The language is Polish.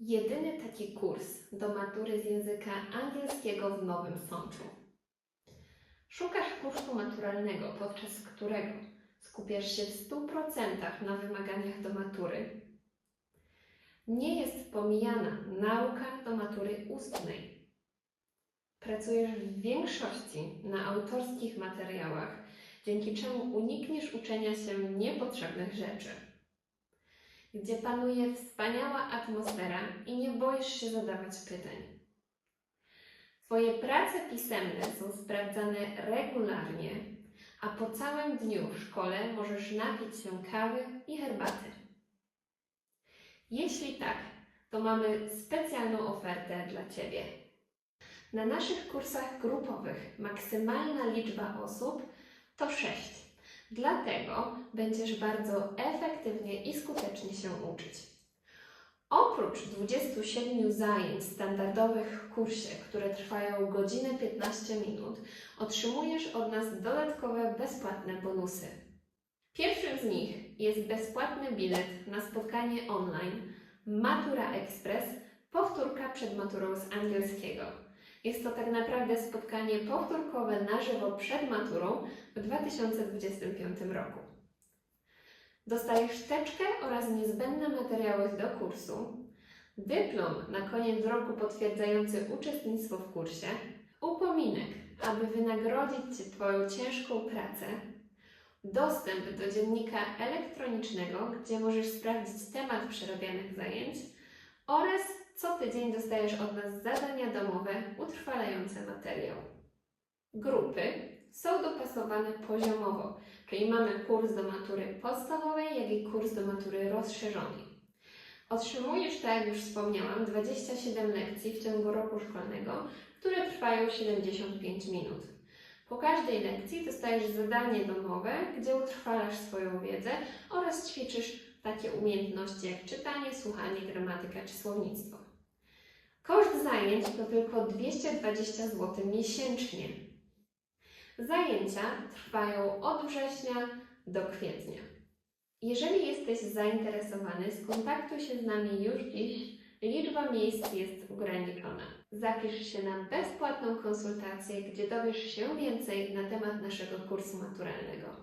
Jedyny taki kurs do matury z języka angielskiego w Nowym Sączu. Szukasz kursu maturalnego, podczas którego skupiasz się w 100% na wymaganiach do matury. Nie jest pomijana nauka do matury ustnej. Pracujesz w większości na autorskich materiałach, dzięki czemu unikniesz uczenia się niepotrzebnych rzeczy. Gdzie panuje wspaniała atmosfera i nie boisz się zadawać pytań. Twoje prace pisemne są sprawdzane regularnie, a po całym dniu w szkole możesz napić się kawy i herbaty. Jeśli tak, to mamy specjalną ofertę dla Ciebie. Na naszych kursach grupowych maksymalna liczba osób to 6. Dlatego będziesz bardzo efektywnie i skutecznie się uczyć. Oprócz 27 zajęć standardowych w kursie, które trwają godzinę 15 minut, otrzymujesz od nas dodatkowe bezpłatne bonusy. Pierwszym z nich jest bezpłatny bilet na spotkanie online Matura Express, powtórka przed maturą z angielskiego. Jest to tak naprawdę spotkanie powtórkowe na żywo przed maturą w 2025 roku. Dostajesz teczkę oraz niezbędne materiały do kursu, dyplom na koniec roku potwierdzający uczestnictwo w kursie, upominek, aby wynagrodzić Ci Twoją ciężką pracę, dostęp do dziennika elektronicznego, gdzie możesz sprawdzić temat przerabianych zajęć oraz co tydzień dostajesz od nas zadania domowe utrwalające materiał. Grupy są dopasowane poziomowo, czyli mamy kurs do matury podstawowej, jak i kurs do matury rozszerzonej. Otrzymujesz, tak jak już wspomniałam, 27 lekcji w ciągu roku szkolnego, które trwają 75 minut. Po każdej lekcji dostajesz zadanie domowe, gdzie utrwalasz swoją wiedzę oraz ćwiczysz takie umiejętności jak czytanie, słuchanie, gramatyka czy słownictwo. Koszt zajęć to tylko 220 zł miesięcznie. Zajęcia trwają od września do kwietnia. Jeżeli jesteś zainteresowany, skontaktuj się z nami już dziś. Liczba miejsc jest ograniczona. Zapisz się na bezpłatną konsultację, gdzie dowiesz się więcej na temat naszego kursu maturalnego.